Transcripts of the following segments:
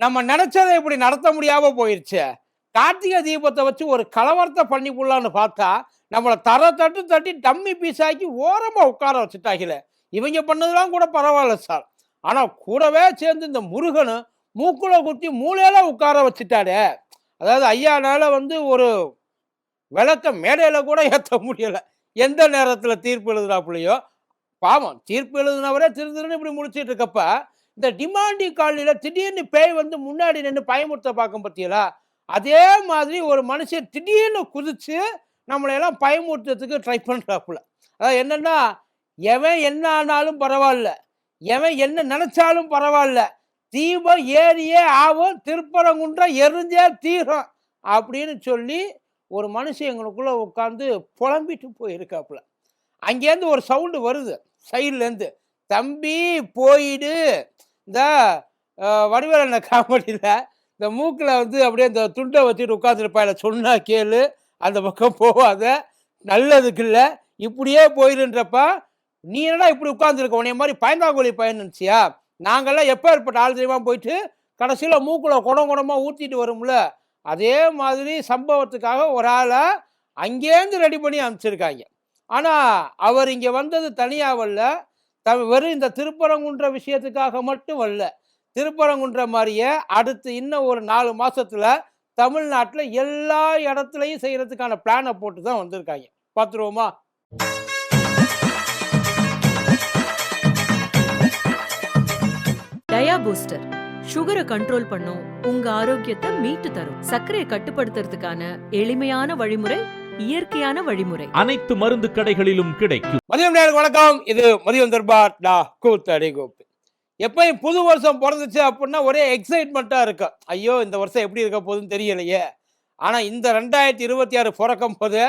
நம்ம நினைச்சதை இப்படி நடத்த முடியாம போயிருச்சு. கார்த்திகை தீபத்தை வச்சு ஒரு கலவரத்தை பண்ணி போடலான்னு பார்த்தா நம்மளை தர தட்டு தட்டி டம்மி பீஸ் ஆக்கி உட்கார வச்சுட்டாங்களே. இவங்க பண்ணதெல்லாம் கூட பரவாயில்ல சார். ஆனால் கூடவே சேர்ந்து இந்த முருகனு மூக்குல குத்தி மூலையில உட்கார வச்சுட்டாடே. அதாவது ஐயானால வந்து ஒரு விளக்க மேடையில் கூட ஏற்ற முடியல. எந்த நேரத்தில் தீர்ப்பு எழுதுறாப்புலையோ பாவம் தீர்ப்பு எழுதுனவரே திரு திருன்னு இப்படி முடிச்சிட்டு இருக்கப்ப இந்த டிமாண்டி காலனியில் திடீர்னு பேய் வந்து முன்னாடி நின்று பயமுறுத்த பார்க்கும் பார்த்தீங்களா அதே மாதிரி ஒரு மனுஷன் திடீர்னு குதித்து நம்மளையெல்லாம் பயமுறுத்துறதுக்கு ட்ரை பண்ணுறாப்புல அதாவது என்னென்னா எவன் என்ன ஆனாலும் பரவாயில்ல. எவன் என்ன நினச்சாலும் பரவாயில்ல. தீபம் ஏறியே ஆகும் திருப்பரங்குன்றம் எரிஞ்சே தீரும் அப்படின்னு சொல்லி ஒரு மனுஷன் எங்களுக்குள்ளே உட்காந்து புலம்பிட்டு போயிருக்காப்புல. அங்கேருந்து ஒரு சவுண்டு வருது சைட்லேருந்து தம்பி போயிடு. இந்த வடிவேலண்ண காமெடியில் இந்த மூக்கில் வந்து அப்படியே இந்த துண்டை வச்சுட்டு உட்காந்துருப்பா இல்லை சொன்னால் கேளு அந்த பக்கம் போகாத நல்லதுக்கு இல்லை இப்படியே போயிருன்றப்ப நீ என்னடா இப்படி உட்காந்துருக்க உன்னைய மாதிரி பயந்தாங்கோழி பயன் நினச்சியா? நாங்கள்லாம் எப்போ ஏற்பட்ட ஆள் தெரியுமா? போயிட்டு கடைசியில் மூக்கில் குடம் குடமாக ஊற்றிட்டு வரும்ல. அதே மாதிரி சம்பவத்துக்காக ஒரு ஆளை அங்கேருந்து ரெடி பண்ணி அனுப்பிச்சிருக்காங்க. ஆனால் அவர் இங்கே வந்தது தனியாக த வெறும் இந்த திருப்பரங்குன்ற விஷயத்துக்காக மட்டும் வரல திருப்பரங்குன்ற மாதிரியே அடுத்து இன்னும் ஒரு நாலு மாசத்துல தமிழ்நாட்டில் எல்லா இடத்துலையும் செய்யறதுக்கான பிளானை போட்டு தான் வந்திருக்காங்க. பார்த்துருவோமா டயா பூஸ்டர். சுகரை கண்ட்ரோல் பண்ணும் உங்க ஆரோக்கியத்தை மீட்டு தரும். சர்க்கரையை கட்டுப்படுத்துறதுக்கான எளிமையான வழிமுறை இயற்கையான வழிமுறை. அனைத்து மருந்து கடைகளிலும் கிடைக்கும். மதியம் நேரம் வணக்கம். இது மதியம் தர்பார் டா கூத்தடி கோப்பு எப்பயும் புது வருஷம் பிறந்துச்சு அப்படின்னா ஒரே எக்ஸைட்மெண்ட்டாக இருக்கும் ஐயோ இந்த வருஷம் எப்படி இருக்க போகுதுன்னு தெரியலையே. ஆனால் இந்த ரெண்டாயிரத்தி இருபத்தி ஆறு பிறக்கும் போது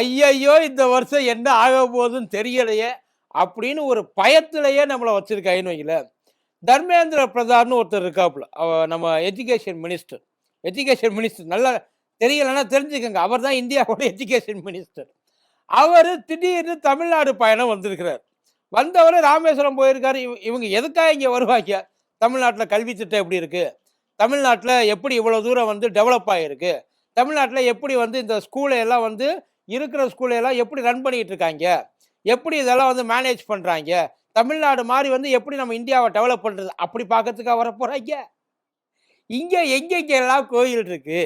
ஐயையோ இந்த வருஷம் என்ன ஆக போகுதுன்னு தெரியலையே அப்படின்னு ஒரு பயத்திலேயே நம்மளை வச்சுருக்காயின்னு வைங்கள தர்மேந்திர பிரதான்னு ஒருத்தர் இருக்காப்புல. அவ நம்ம எஜுகேஷன் மினிஸ்டர் எஜுகேஷன் மினிஸ்டர் நல்லா தெரியலன்னா தெரிஞ்சுக்கோங்க. அவர் தான் இந்தியாவோட எஜுகேஷன் மினிஸ்டர் அவர் திடீர்னு தமிழ்நாடு பயணம் வந்திருக்கிறார். வந்தவர் ராமேஸ்வரம் போயிருக்காரு. இவங்க எதுக்காக இங்கே வருவாங்க? தமிழ்நாட்டில் கல்வி திட்டம் எப்படி இருக்குது தமிழ்நாட்டில் எப்படி இவ்வளோ தூரம் வந்து டெவலப் ஆகிருக்கு தமிழ்நாட்டில் எப்படி வந்து இந்த ஸ்கூலை எல்லாம் வந்து இருக்கிற ஸ்கூலையெல்லாம் எப்படி ரன் பண்ணிகிட்டு இருக்காங்க? எப்படி இதெல்லாம் வந்து மேனேஜ் பண்ணுறாங்க தமிழ்நாடு மாதிரி வந்து எப்படி நம்ம இந்தியாவை டெவலப் பண்ணுறது அப்படி பார்க்கறதுக்காக வர போகிறாங்க இங்கே எங்கெங்கெல்லாம் கோயில் இருக்குது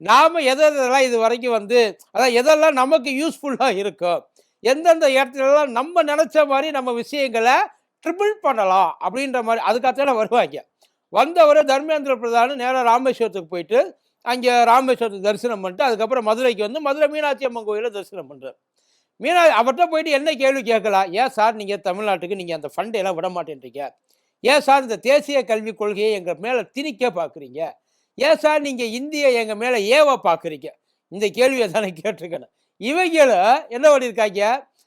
நாம் எதை எதெல்லாம் இது வரைக்கும் வந்து அதான் எதெல்லாம் நமக்கு யூஸ்ஃபுல்லாக இருக்கும் எந்தெந்த இடத்துலலாம் நம்ம நினச்ச மாதிரி நம்ம விஷயங்களை ட்ரிபிள் பண்ணலாம் அப்படின்ற மாதிரி அதுக்காகத்தான் வருவாங்க. வந்தவர் தர்மேந்திர பிரதான் நேராக ராமேஸ்வரத்துக்கு போயிட்டு அங்கே ராமேஸ்வரத்துக்கு தரிசனம் பண்ணிட்டு அதுக்கப்புறம் மதுரைக்கு வந்து மதுரை மீனாட்சி அம்மன் கோயிலை தரிசனம் பண்ணுறார் மீனா அவர்கிட்ட போயிட்டு என்ன கேள்வி கேட்கலாம்? ஏன் சார் நீங்கள் தமிழ்நாட்டுக்கு நீங்கள் அந்த ஃபண்டை எல்லாம் விட மாட்டேன்றீங்க? ஏன் சார் இந்த தேசிய கல்விக் கொள்கையை எங்கள் மேலே திணிக்க பார்க்குறீங்க ஏன் சார் நீங்கள் இந்தியை எங்கள் மேலே ஏவா பார்க்குறீங்க இந்த கேள்வியை தானே கேட்டிருக்கேன். இவங்களும் என்ன பண்ணியிருக்காங்க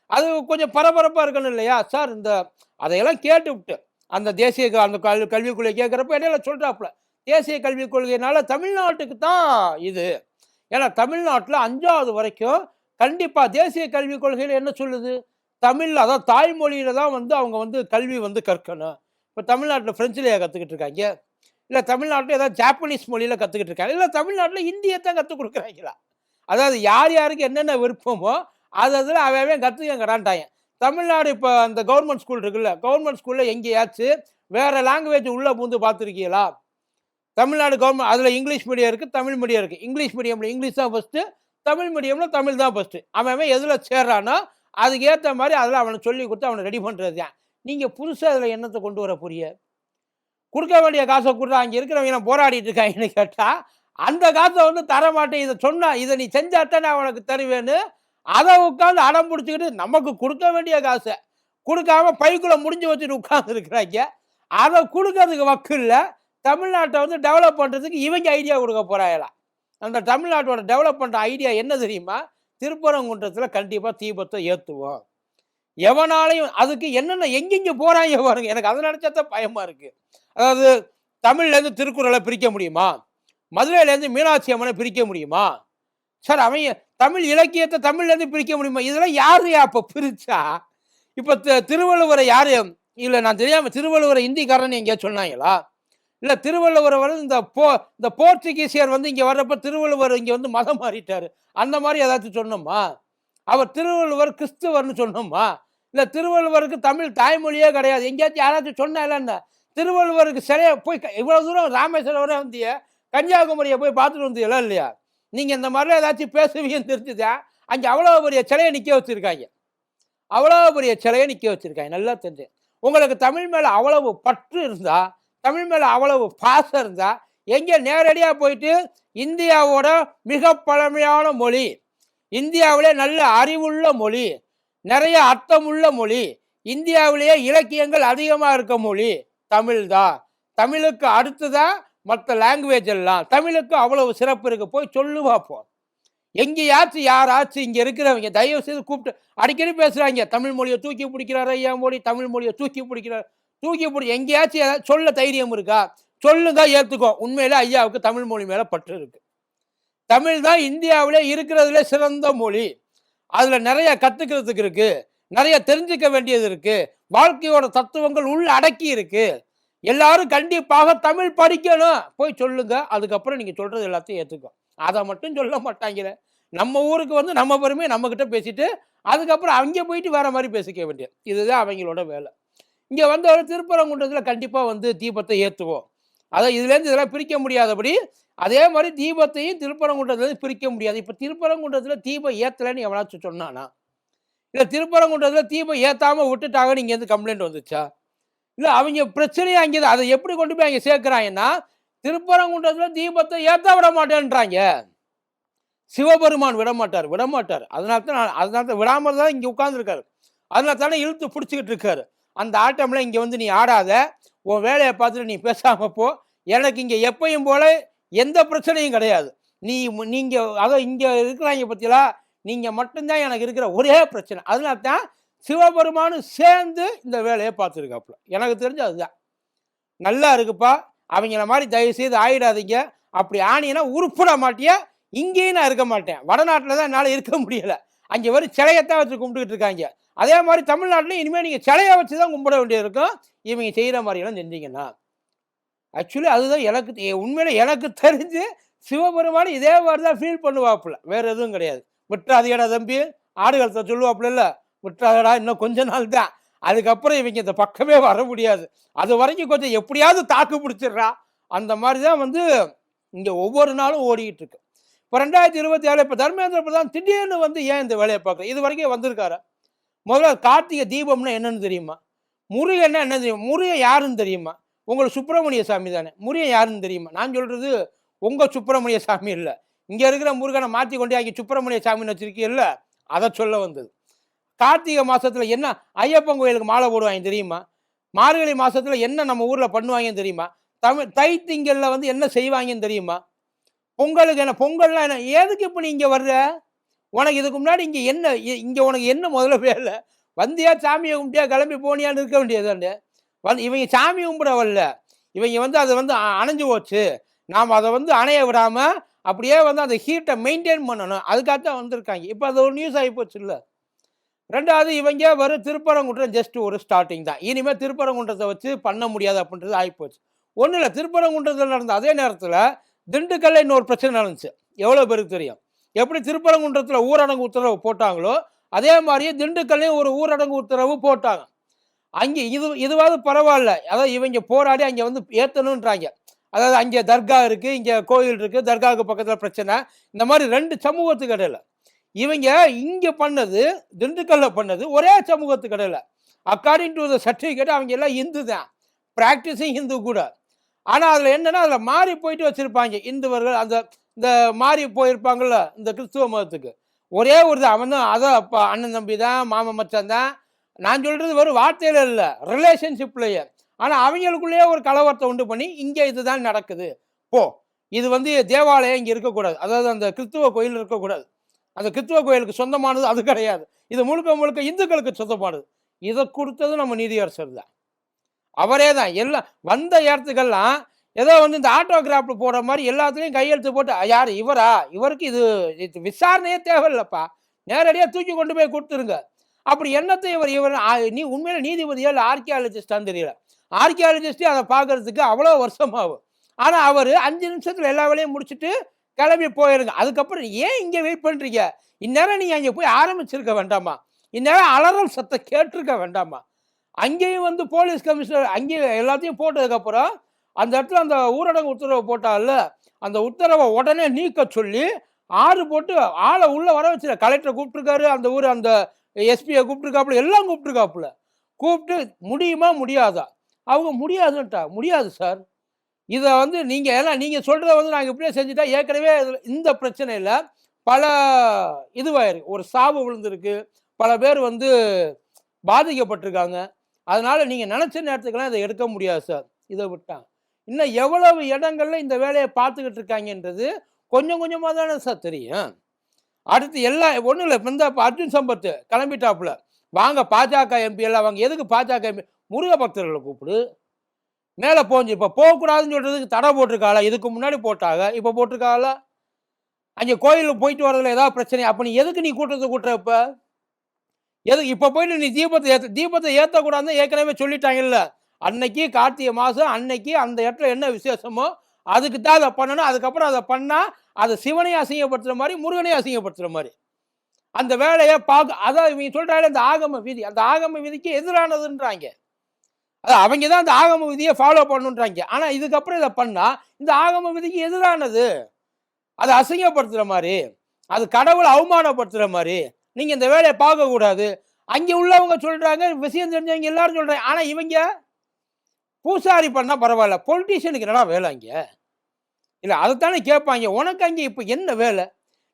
அது கொஞ்சம் பரபரப்பாக இருக்கணும் இல்லையா? சார் இந்த அதையெல்லாம் கேட்டு விட்டு அந்த தேசிய க- அந்த கல்வி கல்விக் கொள்கை கேட்குறப்ப இடையில சொல்கிறாப்புல தேசிய கல்விக் கொள்கையினால தமிழ்நாட்டுக்கு தான் இது. ஏன்னா தமிழ்நாட்டில் அஞ்சாவது வரைக்கும் கண்டிப்பாக தேசிய கல்விக் கொள்கையில் என்ன சொல்லுது? தமிழ் அதாவது தாய்மொழியில் தான் வந்து அவங்க வந்து கல்வி வந்து கற்கணும். இப்போ தமிழ்நாட்டில் ஃப்ரெஞ்சிலேயே கற்றுக்கிட்டு இருக்காங்க. இல்லை தமிழ்நாட்டில் ஏதாவது ஜாப்பனீஸ் மொழியில் கற்றுக்கிட்டு இருக்காங்க. இல்லை தமிழ்நாட்டில் ஹிந்தியை தான் கற்றுக் கொடுக்குறாங்களா? அதாவது யார் யாருக்கு என்னென்ன விருப்பமோ அது அதில் அவன் கற்றுக்கங்கிறான்ட்டாங்க தமிழ்நாடு இப்போ அந்த கவர்மெண்ட் ஸ்கூல் இருக்குல்ல கவர்மெண்ட் ஸ்கூலில் எங்கேயாச்சும் வேறு லாங்குவேஜ் உள்ளே பூந்து பார்த்துருக்கீங்களா? தமிழ்நாடு கவர்மெண்ட் அதில் இங்கிலீஷ் மீடியம் இருக்குது தமிழ் மீடியம் இருக்குது இங்கிலீஷ் மீடியமில் இங்கிலீஷ் தான் ஃபஸ்ட்டு தமிழ் மீடியமில் தமிழ் தான் ஃபஸ்ட்டு அவன் அவன் எதில் சேர்றானோ அதுக்கேற்ற மாதிரி அதில் அவனை சொல்லி கொடுத்து அவனை ரெடி பண்ணுறது தான் நீங்கள் புதுசாக அதில் என்னத்தை கொண்டு வர புரிய கொடுக்க வேண்டிய காசை கொடுத்தா அங்கே இருக்கிறவங்க போராடிட்டு இருக்காங்கன்னு கேட்டால் அந்த காசை வந்து தர மாட்டேன் இதை சொன்னா இதை நீ செஞ்சாத்தான் நான் உனக்கு தருவேன்னு அதை உட்காந்து அடம் பிடிச்சிக்கிட்டு நமக்கு கொடுக்க வேண்டிய காசை கொடுக்காம பைக்குள்ளே முடிஞ்சு வச்சுட்டு உட்கார்ந்து இருக்கிறாங்க. அதை கொடுக்கறதுக்கு வக்கு இல்லை. தமிழ்நாட்டை வந்து டெவலப் பண்ணுறதுக்கு இவங்க ஐடியா கொடுக்க போறாங்களாம் அந்த தமிழ்நாட்டோட டெவலப் பண்ணுற ஐடியா என்ன தெரியுமா? திருப்பரங்குன்றத்தில் கண்டிப்பாக தீபத்தை ஏற்றுவோம் எவனாலையும் அதுக்கு என்னென்ன எங்கெங்கே போகிறாங்க பாருங்க. எனக்கு அதை நினச்சா தான் பயமாக இருக்குது அதாவது தமிழ்லேருந்து திருக்குறளை பிரிக்க முடியுமா? மதுரையிலேருந்து மீனாட்சி அம்மனை பிரிக்க முடியுமா? சார் அவன் தமிழ் இலக்கியத்தை தமிழ்லேருந்து பிரிக்க முடியுமா? இதெல்லாம் யார் அப்போ பிரிச்சா? இப்போ திருவள்ளுவரை யார் இல்லை நான் தெரியாமல் திருவள்ளுவரை இந்திக்காரன் எங்கேயா சொன்னாங்களா? இல்லை திருவள்ளுவர் வந்து இந்த போ இந்த போர்ச்சுகீசியர் வந்து இங்கே வர்றப்ப திருவள்ளுவர் இங்கே வந்து மதம் மாறிட்டார். அந்த மாதிரி ஏதாச்சும் சொன்னோமா? அவர் திருவள்ளுவர் கிறிஸ்துவர்னு சொன்னோமா? இல்லை திருவள்ளுவருக்கு தமிழ் தாய்மொழியே கிடையாது. எங்கேயாச்சும் யாராச்சும் சொன்னா என்ன? திருவள்ளுவருக்கு சிலையை போய் இவ்வளோ தூரம் ராமேஸ்வரம் வரை வந்திய கன்னியாகுமரியை போய் பார்த்துட்டு வந்தீங்களா இல்லையா? நீங்கள் இந்த மாதிரிலாம் ஏதாச்சும் பேசுவீங்கன்னு தெரிஞ்சுதா? அங்கே அவ்வளோ பெரிய சிலையை நிற்க வச்சுருக்காங்க. அவ்வளோ பெரிய சிலையை நிற்க வச்சுருக்காங்க. நல்லா தெரிஞ்சு. உங்களுக்கு தமிழ் மேலே அவ்வளவு பற்று இருந்தால் தமிழ் மேலே அவ்வளவு பாசம் இருந்தால் எங்கே நேரடியாக போயிட்டு இந்தியாவோட மிக பழமையான மொழி இந்தியாவிலே நல்ல அறிவுள்ள மொழி நிறைய அர்த்தமுள்ள மொழி இந்தியாவிலேயே இலக்கியங்கள் அதிகமாக இருக்க மொழி தமிழ் தான் தமிழுக்கு அடுத்துதான் மற்ற லாங்குவேஜ் எல்லாம். தமிழுக்கு அவ்வளவு சிறப்பு இருக்கு. போய் சொல்லு பார்ப்போம் எங்கேயாச்சும் யாராச்சும் இங்கே இருக்கிறவங்க தயவு செய்து கூப்பிட்டு அடிக்கடி பேசுகிறாங்க தமிழ் மொழியை தூக்கி பிடிக்கிறாரு ஐயா மொழி தமிழ் மொழியை தூக்கி பிடிக்கிறார் தூக்கி பிடி எங்கேயாச்சும் ஏதாவது சொல்ல தைரியம் இருக்கா? சொல்லுங்க ஏற்றுக்கோ உண்மையில ஐயாவுக்கு தமிழ் மொழி மேலே பற்று இருக்கு. தமிழ் தான் இந்தியாவிலே இருக்கிறதுல சிறந்த மொழி. அதில் நிறைய கற்றுக்கிறதுக்கு இருக்குது நிறைய தெரிஞ்சுக்க வேண்டியது இருக்கு. வாழ்க்கையோட தத்துவங்கள் உள்ள அடக்கி இருக்கு. எல்லாரும் கண்டிப்பாக தமிழ் படிக்கணும். போய் சொல்லுங்க. அதுக்கப்புறம் நீங்க சொல்றது எல்லாத்தையும் ஏற்றுக்கும் அதை மட்டும் சொல்ல மாட்டாங்களே. நம்ம ஊருக்கு வந்து நம்ம பெருமை நம்ம கிட்ட பேசிட்டு அதுக்கப்புறம் அங்கே போயிட்டு வேற மாதிரி பேசிக்க வேண்டியது. இதுதான் அவங்களோட வேலை. இங்க வந்து ஒரு கண்டிப்பாக கண்டிப்பா வந்து தீபத்தை ஏற்றுவோம் அதான் இதுலேருந்து இதெல்லாம் பிரிக்க முடியாதபடி அதே மாதிரி தீபத்தையும் திருப்பரங்குன்றதுலேருந்து பிரிக்க முடியாது. இப்போ திருப்பரங்குன்றத்தில் தீபம் ஏற்றலைன்னு எவனாச்சும் சொன்னானா இல்லை திருப்பரங்குன்றத்தில் தீபம் ஏற்றாமல் விட்டுட்டாங்கன்னு இங்கேருந்து கம்ப்ளைண்ட் வந்துச்சா? இல்லை அவங்க பிரச்சனையே அங்கே அதை எப்படி கொண்டு போய் அங்கே சேர்க்குறாங்கன்னா திருப்பரங்குன்றத்தில் தீபத்தை ஏற்ற விட மாட்டேன்றாங்க. சிவபெருமான் விட மாட்டார் விட மாட்டார் அதனால தான் நான் அதனால தான் விடாமல் தான் இங்கே உட்காந்துருக்காரு அதனால தானே இழுத்து பிடிச்சிக்கிட்டு இருக்காரு. அந்த ஆட்டமில் இங்கே வந்து நீ ஆடாத உன் வேலையை பார்த்துட்டு நீ பேசாமல் போ. எனக்கு இங்கே எப்பையும் போல எந்த பிரச்சனையும் கிடையாது. நீ நீங்கள் அதை இங்கே இருக்கிறாங்க பற்றிலாம் நீங்கள் மட்டும்தான் எனக்கு இருக்கிற ஒரே பிரச்சனை. அதனால தான் சிவபெருமானும் சேர்ந்து இந்த வேலையை பார்த்துருக்காப்புல. எனக்கு தெரிஞ்சு அதுதான். நல்லா இருக்குப்பா. அவங்கள மாதிரி தயவு செய்து ஆயிடாதீங்க. அப்படி ஆனீங்கன்னா உருப்பிட மாட்டியா? இங்கேயும் நான் இருக்க மாட்டேன். வடநாட்டில் தான் என்னால் இருக்க முடியலை. அங்கே வரும் சிலையத்தான் வச்சு கும்பிட்டுக்கிட்டு இருக்காங்க. அதே மாதிரி தமிழ்நாட்டில் இனிமேல் நீங்கள் சிலையை வச்சு தான் கும்பிட வேண்டியது இருக்கும் இவங்க செய்கிற மாதிரியெல்லாம் செஞ்சீங்கன்னா. ஆக்சுவலி அதுதான் எனக்கு தெ- உண்மையில எனக்கு தெரிஞ்சு சிவபெருமான் இதே மாதிரி தான் ஃபீல் பண்ணுவாப்புல. வேறு எதுவும் கிடையாது. விட்டுறாதீடா தம்பி. ஆடுகளத்தை சொல்லுவாப்புல இல்லை விட்டுறாதடா இன்னும் கொஞ்ச நாள் தான். அதுக்கப்புறம் இவங்க இந்த பக்கமே வர முடியாது. அது வரைக்கும் கொஞ்சம் எப்படியாவது தாக்கு பிடிச்சிடுறா. அந்த மாதிரி தான் வந்து இங்கே ஒவ்வொரு நாளும் ஓடிக்கிட்டு இருக்கு. இப்போ ரெண்டாயிரத்தி இருபத்தி ஏழு இப்போ தர்மேந்திர பிரதான் திடீர்னு வந்து ஏன் இந்த வேலையை பார்க்குறேன் இது வரைக்கும் வந்திருக்காரு. முதல்ல கார்த்திகை தீபம்னா என்னன்னு தெரியுமா? முருகன்னா என்ன தெரியுமா? முருகன் யாருன்னு தெரியுமா? உங்களுக்கு சுப்பிரமணிய சாமி தானே முருகன் யாருன்னு தெரியுமா? நான் சொல்கிறது உங்கள் சுப்பிரமணிய சாமி இல்லை. இங்கே இருக்கிற முருகனை மாற்றி கொண்டு ஆகி சுப்பிரமணிய சாமின்னு வச்சிருக்கீல்ல அதை சொல்ல வந்தது. கார்த்திகை மாதத்தில் என்ன ஐயப்பன் கோயிலுக்கு மாலை போடுவாங்க தெரியுமா? மார்கழி மாதத்தில் என்ன நம்ம ஊரில் பண்ணுவாங்கன்னு தெரியுமா? தமிழ் தை திங்கள்ல வந்து என்ன செய்வாங்கன்னு தெரியுமா? பொங்கலுக்கு என்ன பொங்கல்லாம் என்ன? எதுக்கு இப்போ நீ இங்கே வர்ற? உனக்கு இதுக்கு முன்னாடி இங்கே என்ன இ- உனக்கு என்ன முதல்ல வேலை? வந்தியா சாமியை கும்பிட்டியா கிளம்பி போனியான்னு இருக்க வேண்டியதாண்டு வந்து இவங்க சாமி கும்பிட வரல இவங்க வந்து அதை வந்து அ- அணைஞ்சு போச்சு. நாம் அதை வந்து அணைய விடாமல் அப்படியே வந்து அந்த ஹீட்டை மெயின்டைன் பண்ணணும். அதுக்காகத்தான் வந்திருக்காங்க. இப்போ அது ஒரு நியூஸ் ஆகி போச்சு இல்லை ரெண்டாவது இவங்க வரும் திருப்பரங்குன்றம் ஜஸ்ட் ஒரு ஸ்டார்டிங் தான். இனிமேல் திருப்பரங்குன்றத்தை வச்சு பண்ண முடியாது அப்படின்றது ஆகிப்போச்சு ஒன்றும் இல்லை. திருப்பரங்குன்றத்தில் நடந்த அதே நேரத்தில் திண்டுக்கல்ல இன்னொரு பிரச்சனை நடந்துச்சு. எவ்வளோ பேருக்கு தெரியும்? எப்படி திருப்பரங்குன்றத்தில் ஊரடங்கு உத்தரவு போட்டாங்களோ அதே மாதிரியே திண்டுக்கல்லையும் ஒரு ஊரடங்கு உத்தரவு போட்டாங்க. அங்கே இது இதுவாவது பரவாயில்ல. அதாவது இவங்க போராடி அங்கே வந்து ஏற்றணுன்றாங்க அதாவது அங்கே தர்கா இருக்குது இங்கே கோயில் இருக்குது தர்காவுக்கு பக்கத்தில் பிரச்சனை. இந்த மாதிரி ரெண்டு சமூகத்துக்கு இடையில. இவங்க இங்கே பண்ணது திண்டுக்கல்ல பண்ணது ஒரே சமூகத்துக்கு இடையில. அக்கார்டிங் டு த சர்டிஃபிகேட் அவங்க எல்லாம் இந்து தான். ப்ராக்டிஸும் ஹிந்து கூட. ஆனால் அதில் என்னென்னா அதில் மாறி போயிட்டு வச்சுருப்பாங்க. இந்துவர்கள் அந்த இந்த மாறி போயிருப்பாங்கல்ல இந்த கிறிஸ்துவ மதத்துக்கு. ஒரே ஒரு தான் அவன் தான் அதான் அப்பா அண்ணன் தம்பி தான் மாமன் மச்சான் தான். நான் சொல்கிறது வெறும் வார்த்தையில் இல்லை ரிலேஷன்ஷிப்லேயே ஆனால் அவங்களுக்குள்ளேயே ஒரு கலவரத்தை உண்டு பண்ணி இங்கே இதுதான் நடக்குது. போ. இது வந்து தேவாலயம் இங்கே இருக்கக்கூடாது. அதாவது அந்த கிறிஸ்துவ கோயில் இருக்கக்கூடாது. அந்த கிறிஸ்துவ கோயிலுக்கு சொந்தமானது அது கிடையாது. இது முழுக்க முழுக்க இந்துக்களுக்கு சொந்தமானது. இதை கொடுத்தது நம்ம நீதியரசர் தான். அவரே தான். எல்லாம் வந்த இடத்துக்கெல்லாம் ஏதோ வந்து இந்த ஆட்டோகிராஃப்ட் போடுற மாதிரி எல்லாத்துலேயும் கையெழுத்து போட்டு யார்? இவரா? இவருக்கு இது இது விசாரணையே தேவையில்லைப்பா. நேரடியாக தூக்கி கொண்டு போய் கொடுத்துருங்க. அப்படி என்னத்தை இவர் இவர் நீ உண்மையில நீதிபதியா இல்லை ஆர்கியாலஜிஸ்டான்னு தெரியல. ஆர்கியாலஜிஸ்டே அதை பார்க்கறதுக்கு அவ்வளோ வருஷம் ஆகும் ஆனால் அவர் அஞ்சு நிமிஷத்தில் எல்லா வேலையும் முடிச்சுட்டு கிளம்பி போயிருங்க. அதுக்கப்புறம் ஏன் இங்கே வெயிட் பண்ணுறீங்க இந்நேரம் நீங்கள் அங்கே போய் ஆரம்பிச்சிருக்க வேண்டாமா? இந்நேரம் அலறல் சத்தம் கேட்டிருக்க வேண்டாமா? அங்கேயும் வந்து போலீஸ் கமிஷனர் அங்கேயும் எல்லாத்தையும் போட்டதுக்கப்புறம் அந்த இடத்துல அந்த ஊரடங்கு உத்தரவை போட்டால அந்த உத்தரவை உடனே நீக்க சொல்லி ஆறு போட்டு ஆளை உள்ளே வர வச்சுல கலெக்டரை கூப்பிட்டுருக்காரு அந்த ஊர் அந்த எஸ்பியை கூப்பிட்டுருக்காப்புல எல்லாம் கூப்பிட்டுருக்காப்புல. கூப்பிட்டு முடியுமா முடியாதா? அவங்க முடியாதுன்ட்டா. முடியாது சார் இதை வந்து நீங்கள் ஏன்னா நீங்கள் சொல்கிறத வந்து நாங்கள் இப்படியே செஞ்சுட்டா ஏற்கனவே இந்த பிரச்சனையில் பல இதுவாயிருக்கு. ஒரு சாவு விழுந்திருக்கு. பல பேர் வந்து பாதிக்கப்பட்டிருக்காங்க. அதனால் நீங்கள் நினச்ச நேரத்துக்கெல்லாம் இதை எடுக்க முடியாது சார் இதை விட்டான் இன்னும் எவ்வளவு இடங்களில் இந்த வேலையை பார்த்துக்கிட்டு இருக்காங்கன்றது கொஞ்சம் கொஞ்சமாக தானே சார் தெரியும். அடுத்து எல்லாம் ஒன்றும் இல்லை. இப்போ இந்த அர்ஜுன் சம்பத்து கிளம்பிட்டாப்புல. வாங்க பாஜக எம்பி எல்லாம் வாங்க. எதுக்கு பாஜக எம்பி முருக பக்தர்களை கூப்பிடு. மேலே போஞ்சு இப்போ போகக்கூடாதுன்னு சொல்கிறதுக்கு தடை போட்டிருக்காளா? இதுக்கு முன்னாடி போட்டாங்க இப்போ போட்டிருக்காளா? அங்கே கோயிலுக்கு போயிட்டு வரதுல ஏதாவது பிரச்சனை? அப்போ நீ எதுக்கு நீ கூட்டத்தை கூட்டுற இப்போ? எதுக்கு இப்போ போயிட்டு நீ தீபத்தை ஏற்ற தீபத்தை ஏற்றக்கூடாதுன்னு ஏற்கனவே சொல்லிட்டாங்கல்ல? அன்னைக்கு கார்த்திகை மாதம் அன்னைக்கு அந்த இடத்துல என்ன விசேஷமோ அதுக்கு தான் அதை பண்ணணும். அதுக்கப்புறம் அதை பண்ணால் அதை சிவனையும் அசிங்கப்படுத்துகிற மாதிரி முருகனையும் அசிங்கப்படுத்துகிற மாதிரி. அந்த வேலையை பார்க்க அதான் இவங்க சொல்கிறாங்க இந்த ஆகம விதி. அந்த ஆகம விதிக்கு எதிரானதுன்றாங்க. அது அவங்க தான் அந்த ஆகம விதியை ஃபாலோ பண்ணுன்றாங்க. ஆனால் இதுக்கப்புறம் இதை பண்ணால் இந்த ஆகம விதிக்கு எதிரானது. அதை அசிங்கப்படுத்துகிற மாதிரி அது கடவுளை அவமானப்படுத்துகிற மாதிரி நீங்கள் இந்த வேலையை பார்க்கக்கூடாது அங்கே உள்ளவங்க சொல்கிறாங்க விஷயம் தெரிஞ்சவங்க எல்லாரும் சொல்கிறாங்க ஆனால் இவங்க பூசாரி பண்ணால் பரவாயில்ல. பொலிட்டீஷியனுக்கு என்னடா வேலை அங்கே? இல்லை அதைத்தானே கேட்பாங்க. உனக்கு அங்கே இப்போ என்ன வேலை?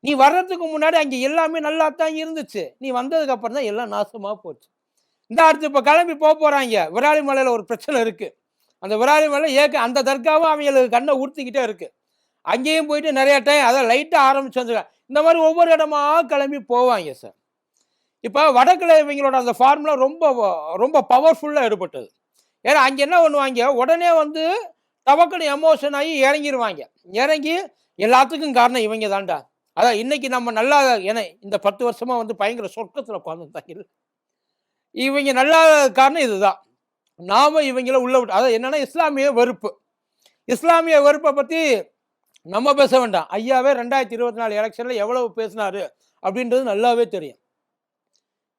நீ வர்றதுக்கு முன்னாடி அங்கே எல்லாமே நல்லா தான் இருந்துச்சு. நீ வந்ததுக்கப்புறம் தான் எல்லாம் நாசமாக போச்சு. இந்த அடுத்து இப்போ கிளம்பி போக போகிறாங்க விராலி மலையில் ஒரு பிரச்சனை இருக்குது அந்த விராலிமலை ஏக்க அந்த தர்காவும் அவங்களுக்கு கண்ணை ஊர்த்திக்கிட்டே இருக்குது அங்கேயும் போயிட்டு நிறையா டைம் அதை லைட்டாக ஆரம்பிச்சு வந்துருக்காங்க இந்த மாதிரி ஒவ்வொரு இடமா கிளம்பி போவாங்க சார் இப்போ வடக்கில் இவங்களோட அந்த ஃபார்முலா ரொம்ப ரொம்ப பவர்ஃபுல்லாக ஈடுபட்டது. ஏன்னா அங்கே என்ன பண்ணுவாங்க? உடனே வந்து டபக்குன்னு எமோஷன் ஆகி இறங்கிடுவாங்க இறங்கி எல்லாத்துக்கும் காரணம் இவங்க தான்டா அதான் இன்னைக்கு நம்ம நல்லா ஏன்னா இந்த பத்து வருஷமா வந்து பயங்கர சொர்க்கத்தில் உட்காந்துருந்தாங்க இவங்க நல்லா காரணம் இதுதான். நாம இவங்கள உள்ள விட்டு அதாவது என்னன்னா இஸ்லாமிய வெறுப்பு. இஸ்லாமிய வெறுப்பை பற்றி நம்ம பேச வேண்டாம். ஐயாவே ரெண்டாயிரத்தி இருபத்தி நாலு எலெக்ஷனில் எவ்வளவு பேசினாரு அப்படின்றது நல்லாவே தெரியும்.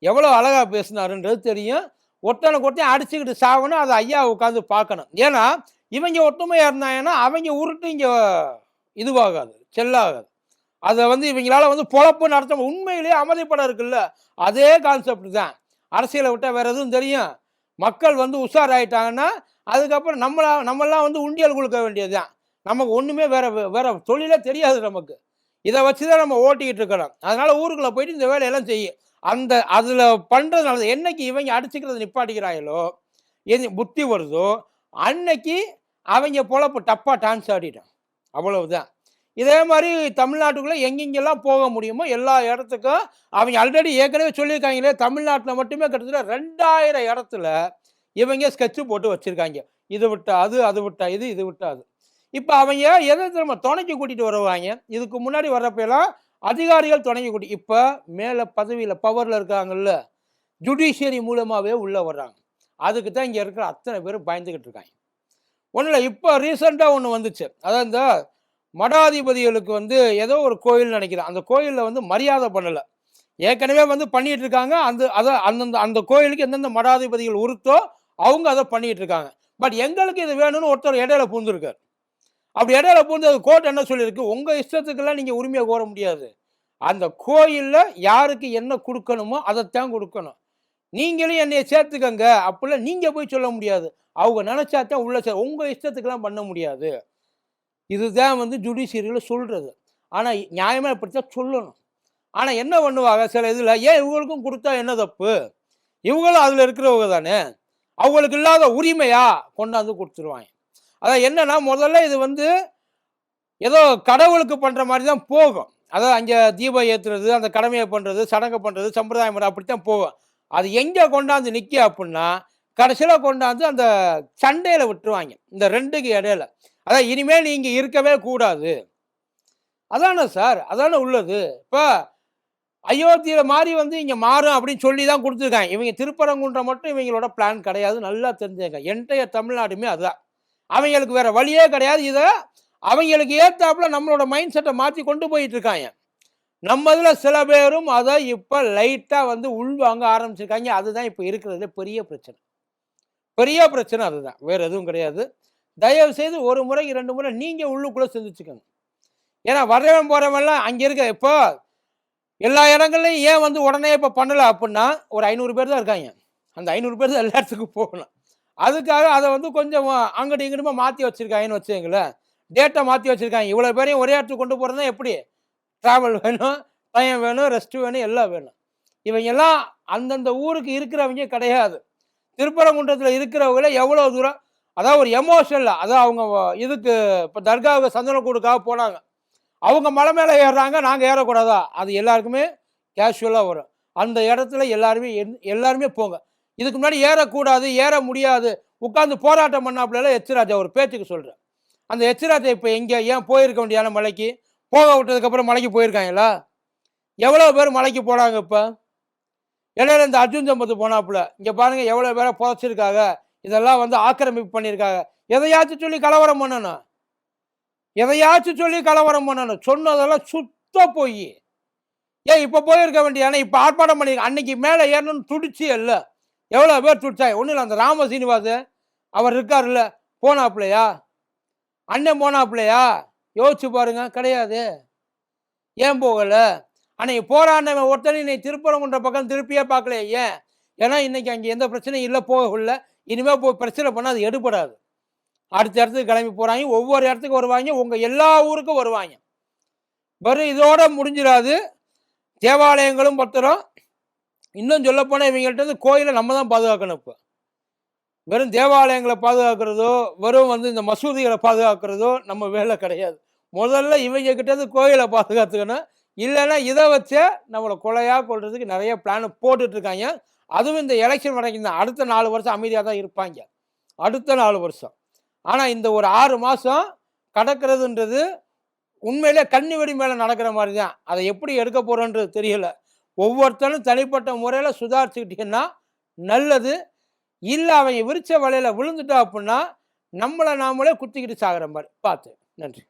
எவ்வளோ அழகா பேசினாருன்றது தெரியும். ஒருத்தனை ஒருத்தையும் அடிச்சுக்கிட்டு சாகணும் அதை ஐயா உட்காந்து பார்க்கணும். ஏன்னா இவங்க ஒற்றுமையாக இருந்தாங்கன்னா அவங்க உருட்டு இங்கே இதுவாகாது செல்லாகாது. அதை வந்து இவங்களால வந்து பொழப்பு நடத்த உண்மையிலேயே அமைதிப்படம் இருக்குல்ல அதே கான்செப்ட் தான். அரசியலை விட்டால் வேற எதுவும் தெரியும். மக்கள் வந்து உஷாராயிட்டாங்கன்னா அதுக்கப்புறம் நம்மளா நம்மளாம் வந்து உண்டியல் கொடுக்க வேண்டியது தான் நமக்கு ஒன்றுமே வேறு வேறு தொழிலே தெரியாது நமக்கு. இதை வச்சு தான் நம்ம ஓட்டிக்கிட்டு இருக்கிறோம். அதனால் ஊருக்குள்ளே போயிட்டு இந்த வேலையெல்லாம் செய்யும் அந்த அதில் பண்ணுறதுனால என்னைக்கு இவங்க அடிச்சுக்கிறத நிப்பாட்டிக்கிறாங்களோ எது புத்தி வருதோ அன்னைக்கு அவங்க பொழப்பு டப்பாக டான்ஸ் ஆடிட்டோம் அவ்வளவுதான். இதே மாதிரி தமிழ்நாட்டுக்குள்ளே எங்கெங்கெல்லாம் போக முடியுமோ எல்லா இடத்துக்கும் அவங்க ஆல்ரெடி ஏற்கனவே சொல்லியிருக்காங்களே தமிழ்நாட்டில் மட்டுமே கிட்டத்தட்ட ரெண்டாயிரம் இடத்துல இவங்க ஸ்கெட்சு போட்டு வச்சுருக்காங்க. இது விட்டா அது அது விட்டா இது இது விட்டா அது. இப்போ அவங்க எதை திரும்ப துணைக்கு கூட்டிகிட்டு வருவாங்க? இதுக்கு முன்னாடி வர்றப்பெல்லாம் அதிகாரிகள் துணைக்கு கூட்டி இப்போ மேலே பதவியில் பவரில் இருக்காங்கல்ல ஜுடிஷியரி மூலமாகவே உள்ளே வர்றாங்க. அதுக்கு தான் இங்கே இருக்கிற அத்தனை பேரும் பயந்துக்கிட்டு இருக்காங்க. ஒன்றும் இல்லை இப்போ ரீசெண்டாக ஒன்று வந்துச்சு. அதான் இந்த மடாதிபதிகளுக்கு வந்து ஏதோ ஒரு கோயில் நினைக்கிறேன் அந்த கோயிலில் வந்து மரியாதை பண்ணலை. ஏற்கனவே வந்து பண்ணிட்டு இருக்காங்க அந்த அதை அந்தந்த அந்த கோயிலுக்கு எந்தெந்த மடாதிபதிகள் உறுத்தோ அவங்க அதை பண்ணிட்டு இருக்காங்க பட் எங்களுக்கு இது வேணும்னு ஒருத்தர் இடையில பூந்துருக்கார். அப்படி இடையில பூந்து அது கோர்ட் என்ன சொல்லியிருக்கு? உங்கள் இஷ்டத்துக்கெல்லாம் நீங்கள் உரிமையை கோர முடியாது. அந்த கோயிலில் யாருக்கு என்ன கொடுக்கணுமோ அதைத்தான் கொடுக்கணும். நீங்களும் என்னைய சேர்த்துக்கங்க. அப்படிலாம் நீங்கள் போய் சொல்ல முடியாது. அவங்க நினச்சா தான் உள்ள சே உங்கள் இஷ்டத்துக்கெல்லாம் பண்ண முடியாது. இதுதான் வந்து ஜுடிஷியரியில் சொல்கிறது ஆனால் நியாயமாக இப்படித்தான் சொல்லணும்? ஆனால் என்ன பண்ணுவாங்க? சில இதில் ஏன் இவங்களுக்கும் கொடுத்தா என்ன தப்பு? இவங்களும் அதில் இருக்கிறவங்க தானே? அவங்களுக்கு இல்லாத உரிமையாக கொண்டாந்து கொடுத்துருவாங்க. அதான் என்னன்னா முதல்ல இது வந்து ஏதோ கடவுளுக்கு பண்ணுற மாதிரி தான் போகும். அதாவது அங்கே தீபம் ஏற்றுறது அந்த கடமையை பண்ணுறது சடங்கு பண்ணுறது சம்பிரதாயம் பண்ணுறது அப்படித்தான் போகும். அது எங்கே கொண்டாந்து நிற்க அப்படின்னா கடைசியில் கொண்டாந்து அந்த சண்டையில் விட்டுருவாங்க. இந்த ரெண்டுக்கு இடையில. அதான் இனிமேல் நீங்கள் இருக்கவே கூடாது. அதானே சார்? அதானே உள்ளது. இப்போ அயோத்தியில் மாதிரி வந்து இங்கே மாறும் அப்படின்னு சொல்லி தான் கொடுத்துருக்காங்க. இவங்க திருப்பரங்குன்றம் மட்டும் இவங்களோட பிளான் கிடையாது. நல்லா தெரிஞ்சுங்க. என்டைய தமிழ்நாடுமே அதுதான். அவங்களுக்கு வேறு வழியே கிடையாது. இதை அவங்களுக்கு ஏற்றாப்புல நம்மளோட மைண்ட் செட்டை மாற்றி கொண்டு போயிட்டு இருக்காங்க நம்ம இதில் சில பேரும் அதை இப்போ லைட்டாக வந்து உள்வாங்க ஆரம்பிச்சிருக்காங்க. அதுதான் இப்போ இருக்கிறதுல பெரிய பிரச்சனை. பெரிய பிரச்சனை அதுதான். வேறு எதுவும் கிடையாது. தயவு செய்து ஒரு முறை இரண்டு முறை நீங்கள் உள்ளுக்குள்ளே சிந்திச்சுக்கோங்க. ஏன்னா வர்றவன் போகிறவன்லாம் அங்கே இருக்க இப்போ எல்லா இடங்கள்லையும் ஏன் வந்து உடனே இப்போ பண்ணலை அப்படின்னா ஒரு ஐநூறு பேர் தான் இருக்காங்க. அந்த ஐநூறு பேர் தான் எல்லா இடத்துக்கும் போகணும். அதுக்காக அதை வந்து கொஞ்சம் அங்கிட்டு இங்கிட்டுமா மாற்றி வச்சுருக்காங்கன்னு வச்சுங்களேன் டேட்டை மாற்றி வச்சுருக்காங்க. இவ்வளோ பேரையும் ஒரே இடத்துக்கு கொண்டு போகிறதுனா எப்படி? ட்ராவல் வேணும் டைம் வேணும் ரெஸ்ட் வேணும் எல்லாம் வேணும். இவங்க எல்லாம் அந்தந்த ஊருக்கு இருக்கிறவங்க கிடையாது. திருப்பரங்குன்றத்தில் இருக்கிறவங்கள எவ்வளோ தூரம் அதாவது ஒரு எமோஷனில் அதாவது அவங்க இதுக்கு இப்போ தர்காவுக்கு சந்தனக்கூடுக்காக போனாங்க. அவங்க மலை மேலே ஏறுறாங்க நாங்கள் ஏறக்கூடாதா? அது எல்லாருக்குமே கேஷுவலாக வரும். அந்த இடத்துல எல்லாருமே எந்- எல்லாருமே போங்க. இதுக்கு முன்னாடி ஏறக்கூடாது ஏற முடியாது. உட்காந்து போராட்டம் பண்ணாப்புல எச்ராஜா ஒரு பேச்சுக்கு சொல்கிறேன் அந்த எச்சராஜா இப்போ எங்கே ஏன் போயிருக்க வேண்டியான மலைக்கு? போக விட்டதுக்கப்புறம் மலைக்கு போயிருக்காங்களா? எவ்வளோ பேர் மலைக்கு போனாங்க இப்போ? இடையில இந்த அர்ஜுன் சம்பத்து போனாப்புல. இங்கே பாருங்கள் எவ்வளோ பேரை புதைச்சிருக்காங்க. இதெல்லாம் வந்து ஆக்கிரமிப்பு பண்ணியிருக்காங்க. எதையாச்சும் சொல்லி கலவரம் பண்ணணும். எதையாச்சும் சொல்லி கலவரம் பண்ணணும். சொன்னதெல்லாம் சுத்த போய். ஏன் இப்போ போயிருக்க வேண்டிய இப்போ ஆர்ப்பாட்டம் பண்ணியிருக்க அன்னைக்கு மேலே ஏறணும்னு துடிச்சு இல்லை. எவ்வளோ பேர் துடிச்சாங்க? ஒன்றும் இல்லை அந்த ராம சீனிவாச அவர் இருக்காருல்ல போனாப்புலையா? அண்ணன் போனாப்புலையா? யோசிச்சு பாருங்க கிடையாது. ஏன் போகலை? அன்னைக்கு போராடினவன் ஒருத்தனை இன்னைக்கு திருப்பரங்குன்ற பக்கம் திருப்பியே பார்க்கலையே ஏன்? ஏன்னா இன்னைக்கு அங்கே எந்த பிரச்சனையும் இல்லை போகல. இனிமேல் போய் பிரச்சனை பண்ணால் அது எடுபடாது. அடுத்த இடத்துக்கு கிளம்பி போகிறாங்க ஒவ்வொரு இடத்துக்கு வருவாங்க உங்கள் எல்லா ஊருக்கும் வருவாங்க. வெறும் இதோட முடிஞ்சிடாது. தேவாலயங்களும் பத்திரம். இன்னும் சொல்லப்போனால் இவங்கள்ட்ட கோயிலை நம்ம தான் பாதுகாக்கணும் இப்போ. வெறும் தேவாலயங்களை பாதுகாக்கிறதோ வெறும் வந்து இந்த மசூதிகளை பாதுகாக்கிறதோ நம்ம வேலை கிடையாது. முதல்ல இவங்க கிட்டேருந்து கோயிலை பாதுகாத்துக்கணும். இல்லைன்னா இதை வச்சே நம்மளை கொலையாக கொள்றதுக்கு நிறைய பிளான் போட்டுட்ருக்காங்க அதுவும் இந்த எலெக்ஷன் வரைக்கும் தான். அடுத்த நாலு வருஷம் அமைதியாக தான் இருப்பாங்க. அடுத்த நாலு வருஷம். ஆனால் இந்த ஒரு ஆறு மாதம் கடக்கிறதுன்றது உண்மையிலே கண்ணி வெடி மேலே நடக்கிற மாதிரி தான் அதை எப்படி எடுக்க போகிறோன்றது தெரியல. ஒவ்வொருத்தரும் தனிப்பட்ட முறையில் சுதாரிச்சுக்கிட்டீங்கன்னா நல்லது. இல்லை அவங்க விரிச்ச வலையில் விழுந்துட்டா அப்படின்னா நம்மளை நாமளே குத்திக்கிட்டு சாகிற மாதிரி. பார்த்து. நன்றி.